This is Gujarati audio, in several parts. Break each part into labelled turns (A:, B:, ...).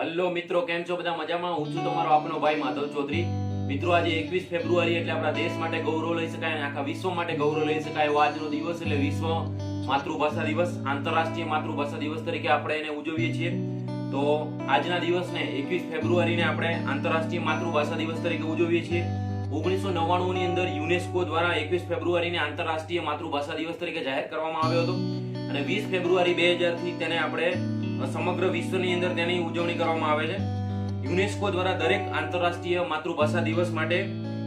A: હલો મિત્રો, કેમ છો બધા? મજામાં? હું છું તમારો આપનો ભાઈ માધવ ચૌધરી. મિત્રો, આજે એકવીસ ફેબ્રુઆરી એટલે આપણા દેશ માટે ગૌરવ લઈ શકાય અને આખા વિશ્વ માટે ગૌરવ લઈ શકાય. એવો આજનો દિવસ એટલે વિશ્વ માતૃભાષા દિવસ, આંતરરાષ્ટ્રીય માતૃભાષા દિવસ તરીકે આપણે એને ઉજવીએ છીએ. તો આજના દિવસને એકવીસ ફેબ્રુઆરીને આપણે આંતરરાષ્ટ્રીય માતૃભાષા દિવસ તરીકે ઉજવીએ છીએ. ઓગણીસો નવ્વાણું ની અંદર યુનેસ્કો દ્વારા એકવીસ ફેબ્રુઆરીને આંતરરાષ્ટ્રીય માતૃભાષા દિવસ તરીકે જાહેર કરવામાં આવ્યો હતો. અને વીસ ફેબ્રુઆરી બેથી તેને આપણે સમગ્ર વિશ્વની અંદર તેની ઉજવણી કરવામાં આવે છે. યુનેસ્કો દ્વારા દરેક આંતરરાષ્ટ્રીય માતૃભાષા દિવસ માટે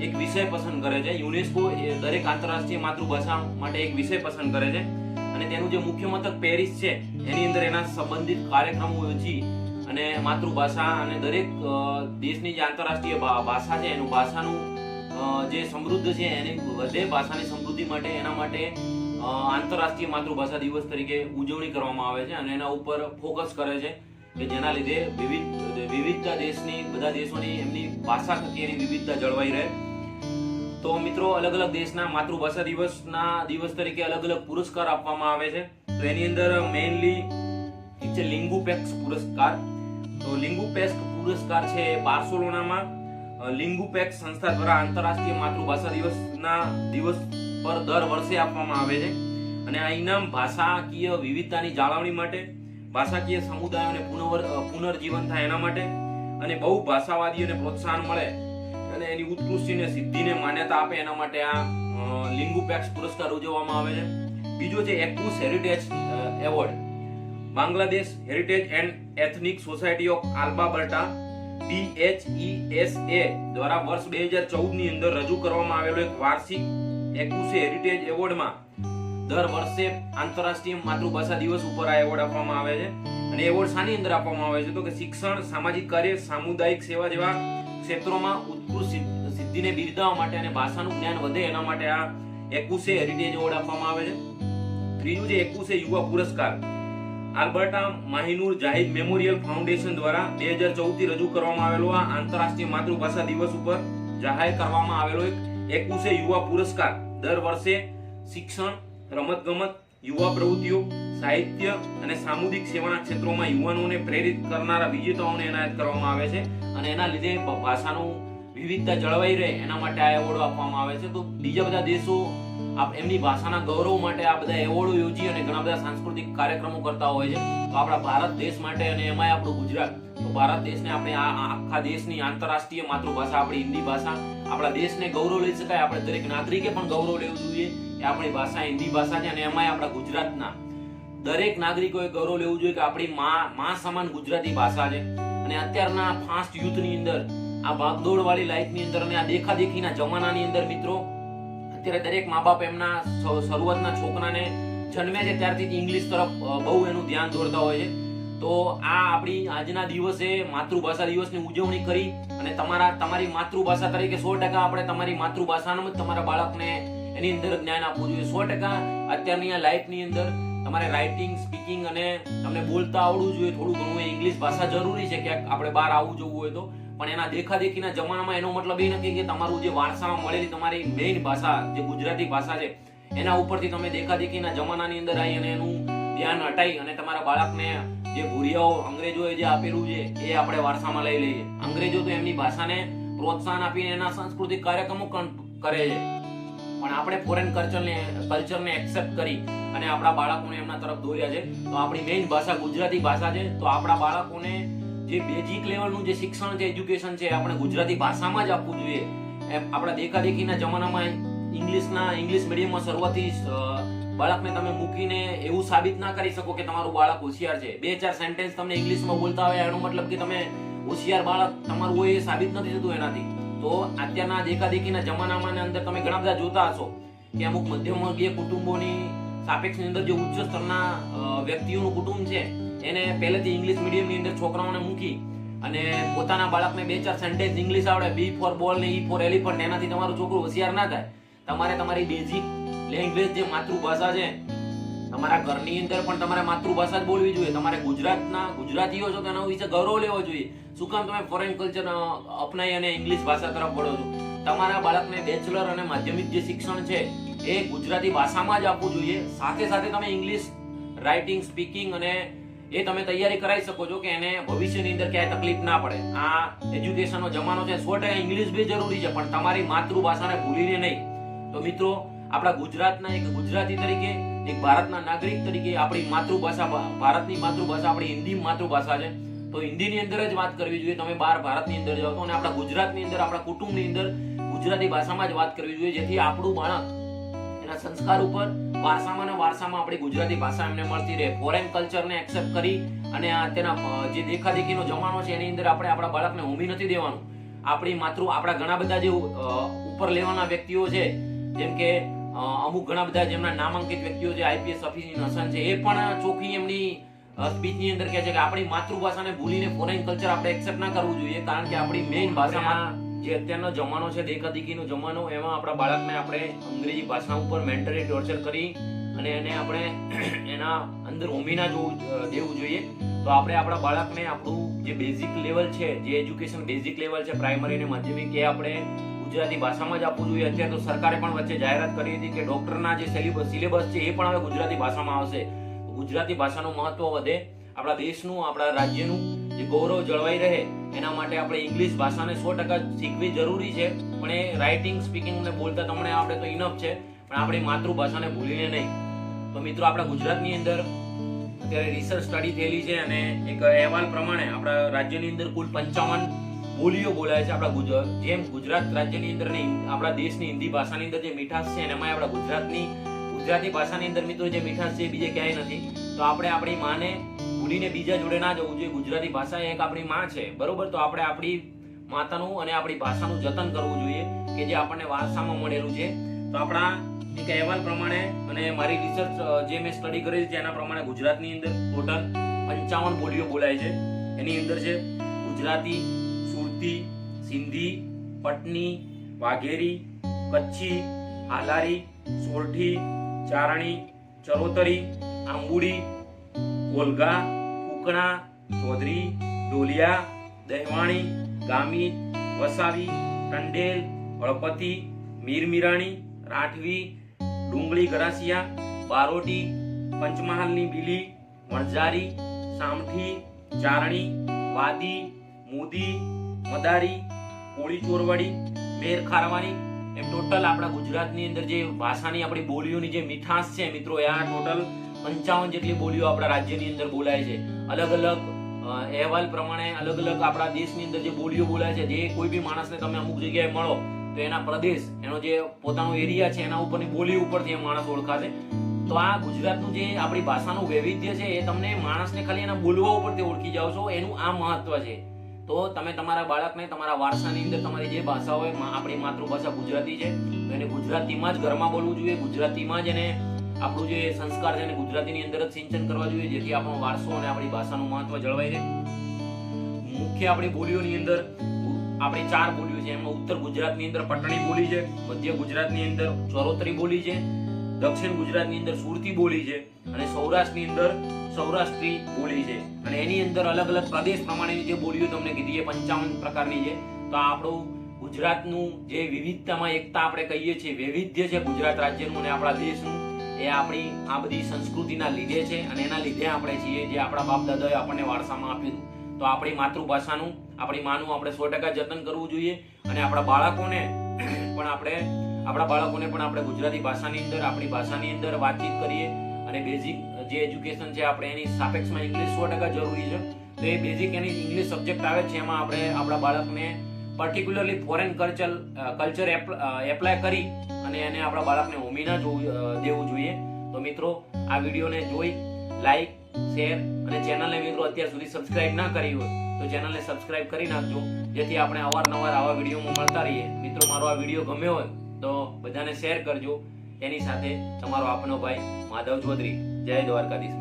A: એક વિષય પસંદ કરે છે. યુનેસ્કો દરેક આંતરરાષ્ટ્રીય માતૃભાષા માટે એક વિષય પસંદ કરે છે. અને તેનું જે મુખ્ય મથક પેરિસ છે, એની અંદર એના સંબંધિત કાર્યક્રમો યોજી અને માતૃભાષા અને દરેક દેશની જે આંતરરાષ્ટ્રીય ભાષા છે, એનું ભાષાનું જે સમૃદ્ધ છે, એની વધે ભાષાની સમૃદ્ધિ માટે, એના માટે આંતરરાષ્ટ્રીય માતૃભાષા દિવસ તરીકે ઉજવણી કરવામાં આવે છે અને એના ઉપર ફોકસ કરે છે કે જેના લીધે વિવિધ, વિવિધતા દેશની, બધા દેશોની એમની ભાષા એની વિવિધતા જળવાઈ રહે. તો મિત્રો અલગ અલગ દેશના માતૃભાષા દિવસના દિવસ તરીકે અલગ અલગ પુરસ્કાર આપવામાં આવે છે. તો એની અંદર મેઇનલી છે લિંગુપેક્સ પુરસ્કાર. તો લિંગુપેક્સ પુરસ્કાર છે બાર્સેલોનામાં. લિંગુપેક્સ સંસ્થા દ્વારા આંતરરાષ્ટ્રીય માતૃભાષા દિવસના દિવસ પર દર વર્ષે આપવામાં આવે છે. અને આ ઇનામ ભાષાકીય વિવિધતાની જાળવણી માટે, ભાષાકીય સમુદાયોને પુનઃ પુનર્જીવન થાય એના માટે અને બહુ ભાષાવાદીઓને પ્રોત્સાહન મળે અને એની ઉત્કૃષ્ટિને, સિદ્ધિને માન્યતા આપે એના માટે આ લિંગુપેક્સ પુરસ્કાર ઉજવવામાં આવે છે. બીજો છે એક્યુસ heritage award. Bangladesh heritage and ethnic society of Alberta BHESA દ્વારા વર્ષ બે હજાર ચૌદની અંદર રજૂ કરવામાં આવેલો એક વાર્ષિક એક્યુસે હેરિટેજ એવોર્ડમાં દર વર્ષે આંતરરાષ્ટ્રીય માતૃભાષા દિવસ ઉપર આ એવોર્ડ આપવામાં આવે છે. અને એવોર્ડ શાની અંદર આપવામાં આવે છે તો કે શિક્ષણ, સામાજિક કાર્ય, સામુદાયિક સેવા જેવા ક્ષેત્રોમાં ઉત્કૃષ્ટ સિદ્ધિને બિરદાવવા માટે અને ભાષાનું જ્ઞાન વધે એના માટે આ એક્યુસે હેરિટેજ એવોર્ડ આપવામાં આવે છે. ત્રીજું છે એક્યુસે યુવા પુરસ્કાર. આલ્બર્ટા માહિનુર જાહિદ મેમોરિયલ ફાઉન્ડેશન દ્વારા બે હજાર ચૌદથી રજૂ કરવામાં આવેલો આ આંતરરાષ્ટ્રીય માતૃભાષા દિવસ ઉપર જાહેર કરવામાં આવેલો એક એક્યુસે યુવા પુરસ્કાર. દર વર્ષે શિક્ષણ, રમતગમત, યુવા પ્રવૃત્તિઓ, સાહિત્ય અને સામુદાયિક સેવાના ક્ષેત્રોમાં યુવાનોને પ્રેરિત કરનારા વિજેતાઓને એનાયત કરવામાં આવે છે અને એના લીધે ભાષાનું વિવિધતા જળવાઈ રહે એના માટે આ એવોર્ડ આપવામાં આવે છે. તો બીજા બધા દેશો આપ એમની ભાષાના ગૌરવ માટે આ બધા એવોર્ડો યોજી અને ઘણા બધા સાંસ્કૃતિક કાર્યક્રમો કરતા હોય છે. તો આપણા ભારત દેશ માટે અને એમાંય આપણું ગુજરાત. તો ભારત દેશને આપણે આ આખા દેશની આંતરરાષ્ટ્રીય માતૃભાષા, આપણી હિન્દી ભાષા, આપણા દેશને ગૌરવ લઈ શકાય. આપણે દરેક નાગરિકે પણ ગૌરવ લેવું જોઈએ કે આપણી ભાષા હિન્દી ભાષા છે અને એમાંય આપણા ગુજરાતના. દરેક નાગરિકોએ ગૌરવ લેવું જોઈએ કે આપણી માં માં સમાન ગુજરાતી ભાષા છે. અને અત્યારના ફાસ્ટ યુથની અંદર, આ ભાગદોડ વાળી લાઈફની અંદર અને આ દેખાદેખીના જમાનાની અંદર મિત્રો અત્યારે દરેક મા બાપ એમના શરૂઆતના છોકરાને જન્મે છે, ત્યારથી ઇંગ્લિશ તરફ બહુ એનું ધ્યાન દોરતા હોય છે. તો આ આપણી આજના દિવસે માતૃભાષા દિવસની ઉજવણી કરી અને તમારા, તમારી માતૃભાષા તરીકે સો ટકા આપણે તમારી માતૃભાષાનું જ તમારા બાળકને એની અંદર જ્ઞાન આપવું જોઈએ. સો ટકા અત્યારની આ લાઈફની અંદર તમારે રાઇટિંગ સ્પીકિંગ અને તમને બોલતા આવડવું જોઈએ. થોડું ઘણું ઇંગ્લિશ ભાષા જરૂરી છે. ક્યાંક આપણે બહાર આવવું જવું હોય તો. પણ એના દેખાદેખીના જમાનામાં એનો મતલબ એ નથી કે તમારું જે વારસામાં મળેલી તમારી મેઇન ભાષા, જે ગુજરાતી ભાષા છે, એના ઉપરથી તમે દેખાદેખીના જમાનાની અંદર આવી અને એનું ધ્યાન હટાઈ અને તમારા બાળકને જે ભૂરિયાઓ અંગ્રેજોએ જે આપેલું છે, એ આપણે વારસામાં લઈ લઈએ. અંગ્રેજો તો એમની ભાષાને પ્રોત્સાહન આપીને એના સાંસ્કૃતિક કાર્યક્રમો કરે છે. પણ આપણે ફોરેન કલ્ચરને કલ્ચરને એક્સેપ્ટ કરી અને આપણા બાળકોને એમના તરફ દોર્યા છે. તો આપણી મેઇન ભાષા ગુજરાતી ભાષા છે, તો આપણા બાળકોને જે બેઝિક લેવલનું જે શિક્ષણ છે એજ્યુકેશન છે, આપણે ગુજરાતી ભાષામાં જ આપવું જોઈએ. આપણા દેખાદેખીના જમાનામાં ઇંગ્લિશના ઇંગ્લિશ મીડિયમમાં શરૂઆતથી બાળકને તમે મૂકીને એવું સાબિત ના કરી શકો કે તમારું બાળક હોશિયાર છે. બે ચાર સેન્ટેન્સ તમને ઇંગ્લિશમાં બોલતા હોય એનો મતલબ કે તમે હોશિયાર બાળક તમારું હોય એ સાબિત નથી થતું એનાથી. તો અત્યારના દેખાદેખીના જમાનામાં અંદર તમે ઘણા બધા જોતા હશો કે અમુક મધ્યમ વર્ગીય કુટુંબોની સાપેક્ષની અંદર જે ઉચ્ચ સ્તરના વ્યક્તિઓનું કુટુંબ છે એને પહેલેથી ઇંગ્લિશ મીડિયમની અંદર છોકરાઓને મૂકી અને પોતાના બાળકને બે ચાર સેન્ટેન્સ ઇંગ્લિશ આવડે બી ફોર બોલ ને ઈ ફોર એલિફન્ટ એનાથી તમારું છોકરું હોશિયાર ના થાય. તમારે તમારી બેઝિક લેંગ્વેજ જે માતૃભાષા છે, તમારા ઘરની અંદર પણ તમારે માતૃભાષા જ બોલવી જોઈએ. તમારે ગુજરાતના ગુજરાતીઓ છો તો એના વિશે ગૌરવ લેવો જોઈએ. શું કામ તમે ફોરેન કલ્ચર અપનાવી અને ઇંગ્લિશ ભાષા તરફ વળો છો? તમારા બાળકને બેચલર અને માધ્યમિક જે શિક્ષણ છે, એ ગુજરાતી ભાષામાં જ આપવું જોઈએ. સાથે સાથે તમે ઇંગ્લિશ રાઇટિંગ સ્પીકિંગ અને એ તમે તૈયારી કરાવી શકો છો કે એને ભવિષ્યની અંદર ક્યાંય તકલીફ ના પડે. આ એજ્યુકેશનનો જમાનો છે. સો ટકા ઇંગ્લિશ બી જરૂરી છે, પણ તમારી માતૃભાષાને ભૂલીને નહીં. તો મિત્રો, આપણા ગુજરાતના એક ગુજરાતી તરીકે, એક ભારતના નાગરિક તરીકે આપણી માતૃભાષા ભારતની માતૃભાષા આપણી હિન્દી માતૃભાષા છે. તો હિન્દીની અંદર જ વાત કરવી જોઈએ. તમે બહાર ભારતની અંદર જાઓ તો અને આપણા ગુજરાતની અંદર, આપણા કુટુંબની અંદર ગુજરાતી ભાષામાં જ વાત કરવી જોઈએ. જેથી આપણું બાળક એના સંસ્કાર ઉપર વારસામાં ને વારસામાં આપણી ગુજરાતી ભાષા એમને મળતી રહે. ફોરેન કલ્ચરને એક્સેપ્ટ કરી અને તેના જે દેખાદેખીનો જમાનો છે એની અંદર આપણે આપણા બાળકને ઊંઘી નથી દેવાનું. આપણી માતૃ આપણા ઘણા બધા જે ઉપર લેવાના વ્યક્તિઓ છે જેમ કે અમુક ઘણા બધા જેમના નામાંકિત વ્યક્તિઓ છે આઈપીએસ ઓફિસની નસન છે એ પણ ચોખ્ખી એમની સ્પીચની અંદર કહે છે કે આપણી માતૃભાષાને ભૂલીને ફોરેન કલ્ચર આપણે એક્સેપ્ટ ના કરવું જોઈએ કારણ કે આપણી મેઇન ભાષામાં જે અત્યારનો જમાનો છે દેખાદેખીનો જમાનો, એમાં આપણા બાળકને આપણે અંગ્રેજી ભાષા ઉપર મેન્ટલી ટોર્ચર કરી અને એને આપણે એના અંદર ઉમીના જોવું દેવું જોઈએ. તો આપણે આપણા બાળકને આપણું જે બેઝિક લેવલ છે, જે એજ્યુકેશન બેઝિક લેવલ છે પ્રાઇમરી અને માધ્યમિક, એ આપણે ગુજરાતી ભાષામાં જ આપવું જોઈએ. અત્યારે તો સરકારે પણ વચ્ચે જાહેરાત કરી હતી કે ડોક્ટરના જે સિલેબસ છે, એ પણ હવે ગુજરાતી ભાષામાં આવશે. ગુજરાતી ભાષાનું મહત્વ વધે. આપણા દેશનું, આપણા રાજ્યનું. જે ગૌરવ જળવાઈ રહે, એના માટે આપણે ઇંગ્લિશ ભાષાને સો ટકા શીખવી જરૂરી છે. પણ એ રાઇટિંગ સ્પીકિંગ ને બોલતા તમને આપણે તો ઇનફ છે, પણ આપણી માતૃભાષાને ભૂલીને નહીં. તો મિત્રો, આપણા ગુજરાતની અંદર અત્યારે રિસર્ચ સ્ટડી થયેલી છે અને એક અહેવાલ પ્રમાણે આપણા રાજ્યની અંદર કુલ પંચાવન બોલીઓ બોલાય છે આપણા ગુજરાત જેમ ગુજરાત રાજ્યની અંદર આપણા દેશની હિન્દી ભાષાની અંદર જે મીઠાશ છે એમાં આપણા ગુજરાતની, ગુજરાતી ભાષાની અંદર મિત્રો જે મીઠાશ છે એ બીજે ક્યાંય નથી. તો આપણે આપણી માને ભૂલીને બીજા જોડે ના જવું જોઈએ. ગુજરાતી ભાષા એક આપણી માં છે. બરોબર? તો આપણે આપણી માતાનું અને આપણી ભાષાનું જતન કરવું જોઈએ કે જે આપણને વારસામાં મળેલું છે. તો આપણા એક અહેવાલ પ્રમાણે અને મારી રિસર્ચ જે મેં સ્ટડી કરેલી છે એના પ્રમાણે ગુજરાતની અંદર ટોટલ પંચાવન બોલીઓ બોલાય છે. એની અંદર છે ગુજરાતી, સુરતી, સિંધી, પટની, વાઘેરી, કચ્છી, હાલારી, સોરઠી, ચારણી, ચરોતરી, આંબુડી કોલગા કુકણા, ચૌધરી, ડોલિયા, દહેવાણી ગામિત વસાવી, ટંડેલ, હળપતિ, મીરમિરાણી, રાઠવી, ડુંગળી ગરાસિયા, બારોટી, પંચમહાલની બીલી વણઝારી સામઠી, ચારણી, વાદી, મોદી, મદારી, કોળી ચોરવાડી, મેર ખારવાની. એમ ટોટલ આપણા ગુજરાતની અંદર જે ભાષાની આપણી બોલીઓની જે મીઠાશ છે મિત્રો, એ આ ટોટલ પંચાવન જેટલી બોલીઓ આપણા રાજ્યની અંદર બોલાય છે. અલગ અલગ અહેવાલ પ્રમાણે અલગ અલગ આપણા દેશની અંદર જે બોલીઓ બોલાય છે, જે કોઈ બી માણસને તમે અમુક જગ્યાએ મળો, તો એના પ્રદેશ, એનો જે પોતાનો એરિયા છે, એના ઉપરની બોલી ઉપરથી એ માણસ ઓળખાશે. તો આ ગુજરાતનું જે આપણી ભાષાનું વૈવિધ્ય છે, એ તમને માણસને ખાલી એના બોલવા ઉપરથી ઓળખી જાઓ છો, એનું આ મહત્વ છે. તો તમે તમારા બાળકને, તમારા વારસાની અંદર તમારી જે ભાષા હોય આપણી માતૃભાષા ગુજરાતી છે એને ગુજરાતીમાં જ ઘરમાં બોલવું જોઈએ, ગુજરાતીમાં જ એને આપણું જે સંસ્કાર છે ગુજરાતીની અંદર જ સિંચન કરવા જોઈએ, જેથી આપણો વારસો અને આપણી ભાષાનું મહત્વ જળવાઈ રહે. મુખ્ય આપણી બોલીઓની અંદર આપણી ચાર બોલીઓ છે, એમાં ઉત્તર ગુજરાતની અંદર પટણી બોલી છે, મધ્ય ગુજરાતની અંદર ચરોતરી બોલી છે, દક્ષિણ ગુજરાતની અંદર સુરતી બોલી છે અને સૌરાષ્ટ્રની અંદર સૌરાષ્ટ્રી બોલી છે. અને એની અંદર અલગ અલગ પ્રદેશ પ્રમાણેની જે બોલીઓ તમને કીધી એ પંચાવન પ્રકારની છે. તો આ આપણું ગુજરાતનું જે વિવિધતામાં એકતા આપણે કહીએ છીએ, વૈવિધ્ય છે ગુજરાત રાજ્યનું અને આપણા દેશનું. એ આપણી આ બધી સંસ્કૃતિના લીધે છે અને એના લીધે આપણે છીએ જે આપણા બાપ દાદાએ આપણને વારસામાં આપ્યું. તો આપણી માતૃભાષાનું, આપણી માનું આપણે સો ટકા જતન કરવું જોઈએ અને આપણા બાળકોને પણ આપણે, આપણા બાળકોને પણ આપણે ગુજરાતી ભાષાની અંદર, આપણી ભાષાની અંદર વાતચીત કરીએ અને બેઝિક જે એજ્યુકેશન છે આપણે એની સાપેક્ષમાં ઇંગ્લિશ સો ટકા જરૂરી છે. તો એ બેઝિક એની ઇંગ્લિશ સબ્જેક્ટ આવે છે એમાં આપણે આપણા બાળકને particularly foreign culture culture apply કરી અને એને આપણા બાળકને હોમી ના દેવું જોઈએ. તો મિત્રો, આ વિડીયોને જોઈ, લાઈક, શેર અને ચેનલને મિત્રો અત્યાર સુધી સબસ્ક્રાઇબ ના કરી હોય, તો ચેનલને સબસ્ક્રાઇબ કરી નાખજો. જેથી આપણે અવારનવાર આવા વિડીયોમાં મળતા રહીએ. મિત્રો, મારો આ વીડિયો ગમ્યો હોય, તો બધાને શેર કરજો. એની સાથે તમારો આપનો ભાઈ માધવ ચૌધરી. જય દ્વારકાધીશ